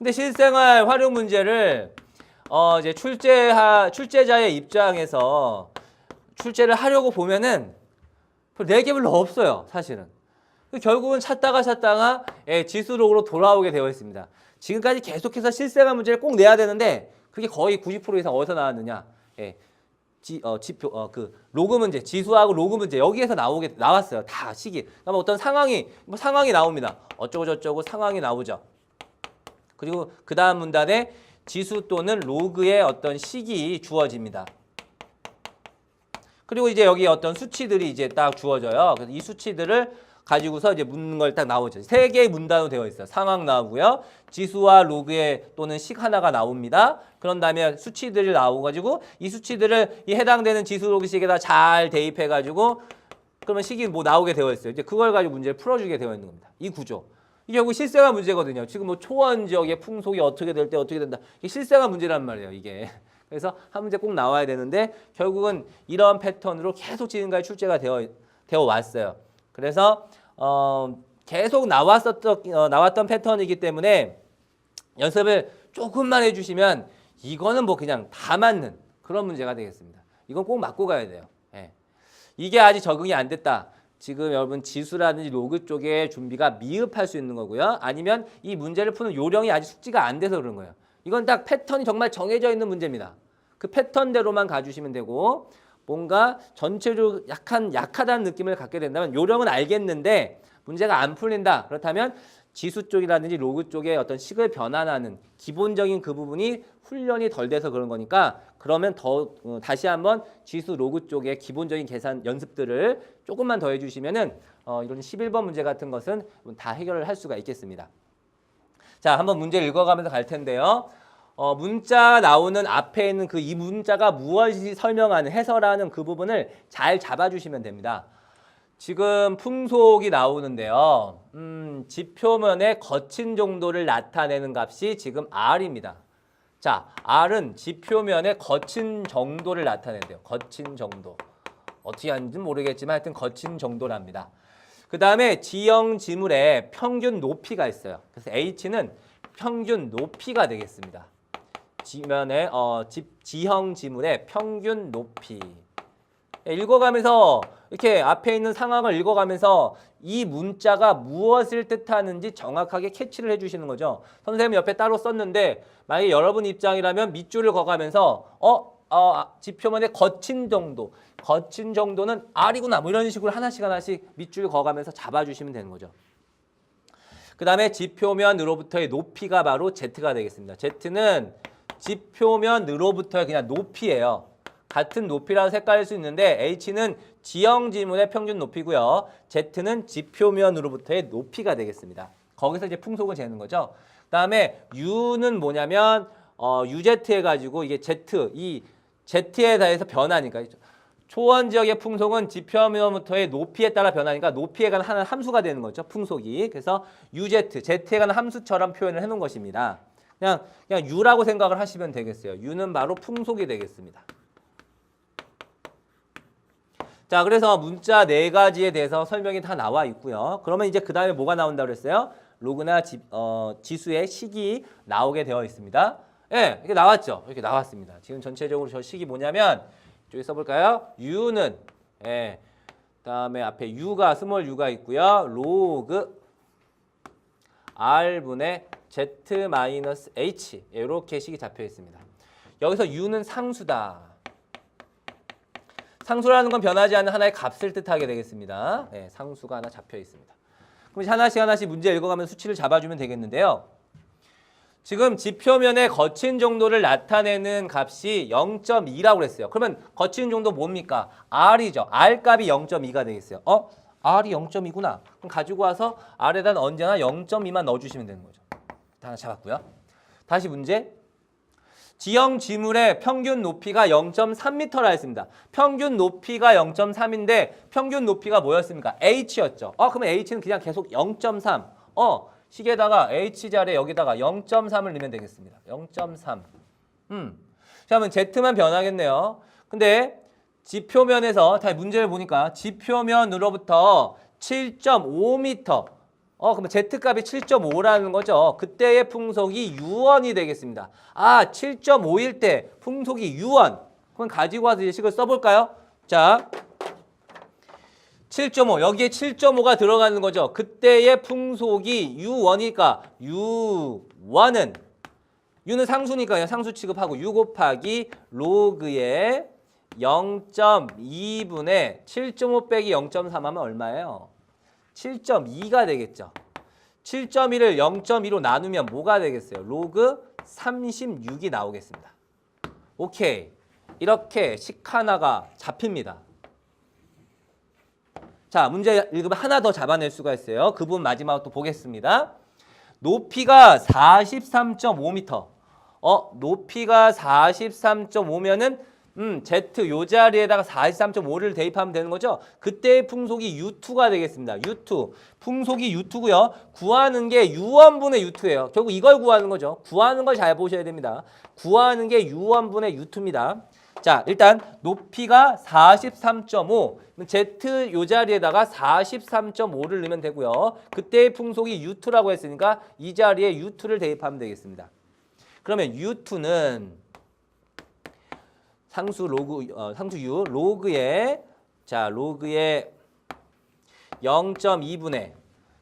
근데 실생활 활용 문제를 어 이제 출제하 출제자의 입장에서 출제를 하려고 보면은 별네 별로 없어요, 사실은. 결국은 찾다가 찾다가 예, 지수록으로 돌아오게 되어 있습니다. 지금까지 계속해서 실생활 문제를 꼭 내야 되는데 그게 거의 90% 이상 어디서 나왔느냐? 예, 지, 어, 지표, 어, 그 로그 문제, 지수하고 로그 문제 여기에서 나오게 나왔어요. 다 시기. 그러면 어떤 상황이 뭐 상황이 나옵니다. 어쩌고 저쩌고 상황이 나오죠. 그리고 그 다음 문단에 지수 또는 로그의 어떤 식이 주어집니다. 그리고 이제 여기 어떤 수치들이 이제 딱 주어져요. 그래서 이 수치들을 가지고서 이제 묻는 걸 딱 나오죠. 세 개의 문단으로 되어 있어요. 상황 나오고요. 지수와 로그의 또는 식 하나가 나옵니다. 그런 다음에 수치들이 나오가지고 이 수치들을 이 해당되는 지수 로그 식에다 잘 대입해가지고 그러면 식이 뭐 나오게 되어 있어요. 이제 그걸 가지고 문제를 풀어주게 되어 있는 겁니다. 이 구조. 이게 결국 실생활 문제거든요. 지금 뭐 초원 지역의 풍속이 어떻게 될 때 어떻게 된다. 이게 실생활 문제란 말이에요. 이게. 그래서 한 문제 꼭 나와야 되는데 결국은 이런 패턴으로 계속 지금까지 출제가 되어 되어 왔어요. 그래서 어, 계속 나왔었던 어, 나왔던 패턴이기 때문에 연습을 조금만 해주시면 이거는 뭐 그냥 다 맞는 그런 문제가 되겠습니다. 이건 꼭 맞고 가야 돼요. 예. 이게 아직 적응이 안 됐다. 지금 여러분 지수라든지 로그 쪽에 준비가 미흡할 수 있는 거고요. 아니면 이 문제를 푸는 요령이 아직 숙지가 안 돼서 그런 거예요. 이건 딱 패턴이 정말 정해져 있는 문제입니다. 그 패턴대로만 가주시면 되고 뭔가 전체적으로 약한 약하다는 느낌을 갖게 된다면 요령은 알겠는데 문제가 안 풀린다. 그렇다면 지수 쪽이라든지 로그 쪽에 어떤 식을 변환하는 기본적인 그 부분이 훈련이 덜 돼서 그런 거니까 그러면 더 어, 다시 한번 지수 로그 쪽의 기본적인 계산 연습들을 조금만 더 해주시면은 어, 이런 11번 문제 같은 것은 다 해결을 할 수가 있겠습니다. 자, 한번 문제를 읽어가면서 갈 텐데요. 어, 문자 나오는 앞에 있는 그 이 문자가 무엇이 설명하는 해설하는 그 부분을 잘 잡아주시면 됩니다. 지금 풍속이 나오는데요. 음, 지표면의 거친 정도를 나타내는 값이 지금 R입니다. 자, R은 지표면의 거친 정도를 나타낸대요. 거친 정도. 어떻게 하는지 모르겠지만 하여튼 거친 정도랍니다. 그 다음에 지형 지물의 평균 높이가 있어요. 그래서 H는 평균 높이가 되겠습니다. 지면의 어, 지, 지형 지물의 평균 높이. 예, 읽어가면서 이렇게 앞에 있는 상황을 읽어가면서 이 문자가 무엇을 뜻하는지 정확하게 캐치를 해주시는 거죠. 선생님 옆에 따로 썼는데 만약에 여러분 입장이라면 밑줄을 그어가면서 어, 어 아, 지표면의 거친 정도, 거친 정도는 R이구나 뭐 이런 식으로 하나씩 하나씩 밑줄 그어가면서 잡아주시면 되는 거죠. 그 다음에 지표면으로부터의 높이가 바로 Z가 되겠습니다. Z는 지표면으로부터의 그냥 높이예요. 같은 높이라서 헷갈릴 수 있는데 H는 지형 지문의 평균 높이고요. Z는 지표면으로부터의 높이가 되겠습니다. 거기서 이제 풍속을 재는 거죠. 그다음에 U는 뭐냐면 어, UZ 해가지고 이게 Z 이 Z에 대해서 변하니까 초원 지역의 풍속은 지표면부터의 높이에 따라 변하니까 높이에 관한 함수가 되는 거죠. 풍속이. 그래서 UZ, Z에 관한 함수처럼 표현을 해놓은 것입니다. 그냥 그냥 U라고 생각을 하시면 되겠어요. U는 바로 풍속이 되겠습니다. 자, 그래서 문자 네 가지에 대해서 설명이 다 나와 있고요. 그러면 이제 그 다음에 뭐가 나온다고 그랬어요? 로그나 지, 어, 지수의 식이 나오게 되어 있습니다. 예, 네, 이렇게 나왔죠? 이렇게 나왔습니다. 지금 전체적으로 저 식이 뭐냐면 이쪽에 써볼까요? U는 예, 다음에 앞에 U가 스몰 U가 있고요. 로그 R분의 Z 마이너스 H 이렇게 식이 잡혀 있습니다. 여기서 U는 상수다. 상수라는 건 변하지 않는 하나의 값을 뜻하게 되겠습니다. 네, 상수가 하나 잡혀 있습니다. 그럼 하나씩 하나씩 문제 읽어가면서 수치를 잡아주면 되겠는데요. 지금 지표면의 거친 정도를 나타내는 값이 0.2라고 그랬어요. 그러면 거친 정도 뭡니까? R이죠. R 값이 0.2가 되겠어요. 어? R이 0.2구나. 그럼 가지고 와서 R에다 언제나 0.2만 넣어주시면 되는 거죠. 하나 잡았고요. 다시 문제. 지형 지물의 평균 높이가 0.3m라 했습니다. 평균 높이가 0.3인데 평균 높이가 뭐였습니까? h였죠. 어, 그러면 h는 그냥 계속 0.3. 어, 식에다가 h 자리에 여기다가 0.3을 넣으면 되겠습니다. 0.3. 음. 자, 그러면 z만 변하겠네요. 근데 지표면에서 다 문제를 보니까 지표면으로부터 7.5m 어, 그러면 Z값이 7.5라는 거죠. 그때의 풍속이 유원이 되겠습니다. 아, 7.5일 때 풍속이 유원. 그럼 가지고 와서 이제 식을 써볼까요? 자, 7.5 여기에 7.5가 들어가는 거죠. 그때의 풍속이 U1이니까 U1은 U는 상수니까 그냥 상수 취급하고 U 곱하기 로그의 0.2분의 7.5 빼기 0.3 하면 얼마예요? 7.2가 되겠죠. 7.1을 0.2로 나누면 뭐가 되겠어요? 로그 36이 나오겠습니다. 오케이. 이렇게 식 하나가 잡힙니다. 자, 문제 읽으면 하나 더 잡아낼 수가 있어요. 그 부분 마지막으로 또 보겠습니다. 높이가 43.5m. 어, 높이가 43.5면은 음, Z 요 자리에다가 43.5를 대입하면 되는 거죠. 그때의 풍속이 U2가 되겠습니다. U2. 풍속이 U2고요. 구하는 게 U1분의 U2예요. 결국 이걸 구하는 거죠. 구하는 걸 잘 보셔야 됩니다. 구하는 게 U1분의 U2입니다. 자, 일단 높이가 43.5. Z 요 자리에다가 43.5를 넣으면 되고요. 그때의 풍속이 U2라고 했으니까 이 자리에 U2를 대입하면 되겠습니다. 그러면 U2는 상수 로그 어, 상수 U 로그의 자 로그의 0.2분의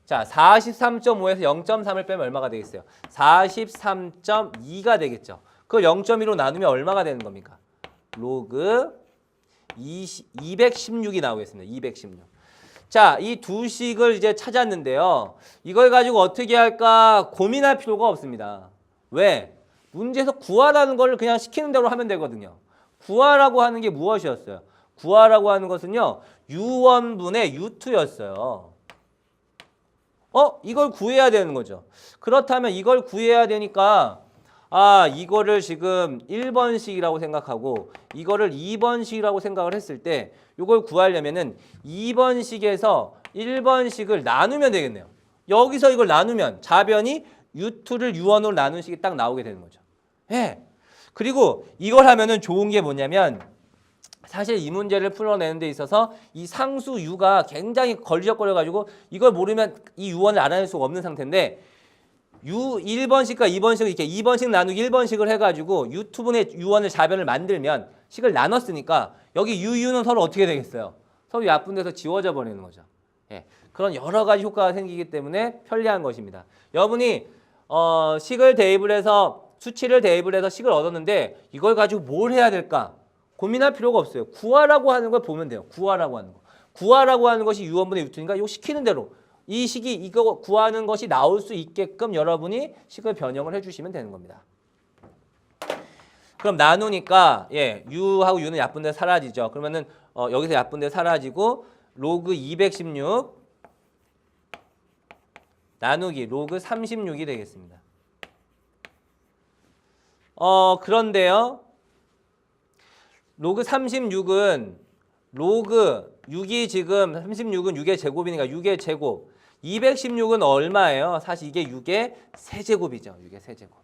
자 43.5에서 0.3을 빼면 얼마가 되겠어요? 43.2가 되겠죠. 그걸 0.2로 나누면 얼마가 되는 겁니까? 로그 20, 216이 나오겠습니다. 216. 자, 이 두 식을 이제 찾았는데요. 이걸 가지고 어떻게 할까 고민할 필요가 없습니다. 왜? 문제에서 구하라는 걸 그냥 시키는 대로 하면 되거든요. 구하라고 하는 게 무엇이었어요? 구하라고 하는 것은요. U1분의 U2였어요. 어? 이걸 구해야 되는 거죠. 그렇다면 이걸 구해야 되니까 아, 이거를 지금 1번식이라고 생각하고 이거를 2번식이라고 생각을 했을 때 이걸 구하려면은 2번식에서 1번식을 나누면 되겠네요. 여기서 이걸 나누면 자변이 U2를 U1으로 나눈 식이 딱 나오게 되는 거죠. 예. 그리고 이걸 하면은 좋은 게 뭐냐면 사실 이 문제를 풀어내는 데 있어서 이 상수 U가 굉장히 걸리적거려 가지고 이걸 모르면 이 U1을 알아낼 수가 없는 상태인데 U 1번식과 2번식을 이렇게 2번식 나누기 1번식을 해 가지고 U2분의 U1을 자변을 만들면 식을 나눴으니까 여기 UU는 서로 어떻게 되겠어요? 서로 약분 돼서 지워져 버리는 거죠. 예, 그런 여러 가지 효과가 생기기 때문에 편리한 것입니다. 여러분이 어, 식을 대입을 해서 수치를 대입을 해서 식을 얻었는데 이걸 가지고 뭘 해야 될까? 고민할 필요가 없어요. 구하라고 하는 걸 보면 돼요. 구하라고 하는 거. 구하라고 하는 것이 U1분의 U2니까 이거 시키는 대로 이 식이 이거 구하는 것이 나올 수 있게끔 여러분이 식을 변형을 해주시면 되는 겁니다. 그럼 나누니까 예 u하고 u는 약분돼 사라지죠. 그러면은 어, 여기서 약분돼 사라지고 로그 216 나누기 로그 36이 되겠습니다. 어 그런데요. 로그 36은 로그 6이 지금 36은 6의 제곱이니까 6의 제곱 216은 얼마예요? 사실 이게 6의 세제곱이죠. 6의 세제곱.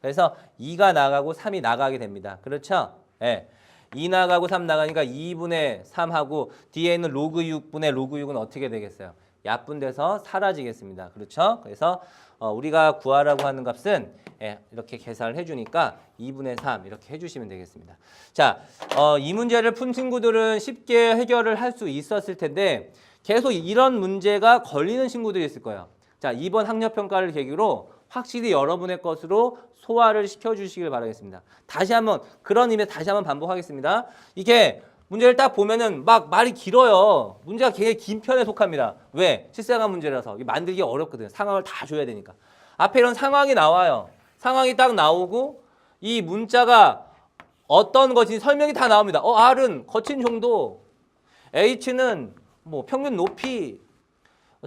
그래서 2가 나가고 3이 나가게 됩니다. 그렇죠? 예. 2 나가고 3 나가니까 2분의 3하고 뒤에 있는 로그 6분의 로그 6은 어떻게 되겠어요? 약분돼서 사라지겠습니다. 그렇죠? 그래서 어, 우리가 구하라고 하는 값은 예, 이렇게 계산을 해주니까 2분의 3 이렇게 해주시면 되겠습니다. 자, 어, 이 문제를 푼 친구들은 쉽게 해결을 할 수 있었을 텐데 계속 이런 문제가 걸리는 친구들이 있을 거예요. 자, 이번 학력평가를 계기로 확실히 여러분의 것으로 소화를 시켜주시길 바라겠습니다. 다시 한번 그런 의미에서 다시 한번 반복하겠습니다. 이게 문제를 딱 보면은 막 말이 길어요. 문제가 굉장히 긴 편에 속합니다. 왜? 실생활 문제라서 만들기 어렵거든요. 상황을 다 줘야 되니까. 앞에 이런 상황이 나와요. 상황이 딱 나오고 이 문자가 어떤 것인지 설명이 다 나옵니다. 어, R은 거친 정도, H는 뭐 평균 높이,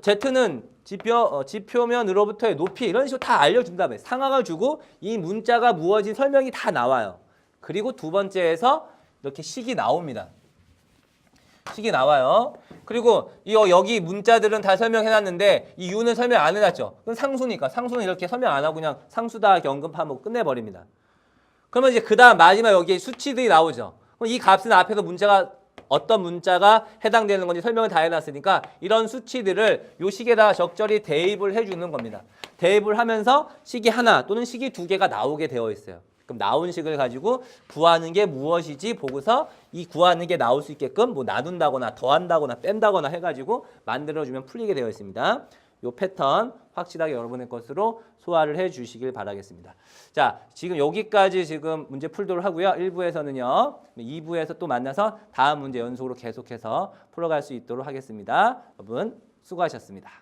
Z는 지표, 어, 지표면으로부터의 높이 이런 식으로 다 알려준 다음에 상황을 주고 이 문자가 무엇인 설명이 다 나와요. 그리고 두 번째에서 이렇게 식이 나옵니다. 식이 나와요. 그리고 이 어, 여기 문자들은 다 설명해놨는데 이 U는 설명 안 해놨죠. 그건 상수니까 상수는 이렇게 설명 안 하고 그냥 상수다 언급하면 끝내버립니다. 그러면 이제 그 다음 마지막 여기에 수치들이 나오죠. 그럼 이 값은 앞에서 문제가 어떤 문자가 해당되는 건지 설명을 다 해놨으니까 이런 수치들을 요 식에다가 적절히 대입을 해주는 겁니다. 대입을 하면서 식이 하나 또는 식이 두 개가 나오게 되어 있어요. 그럼 나온 식을 가지고 구하는 게 무엇이지 보고서 이 구하는 게 나올 수 있게끔 뭐 나눈다거나 더한다거나 뺀다거나 해가지고 만들어주면 풀리게 되어 있습니다. 요 패턴 확실하게 여러분의 것으로 소화를 해 주시길 바라겠습니다. 자, 지금 여기까지 지금 문제 풀도록 하고요. 1부에서는요. 2부에서 또 만나서 다음 문제 연속으로 계속해서 풀어갈 수 있도록 하겠습니다. 여러분 수고하셨습니다.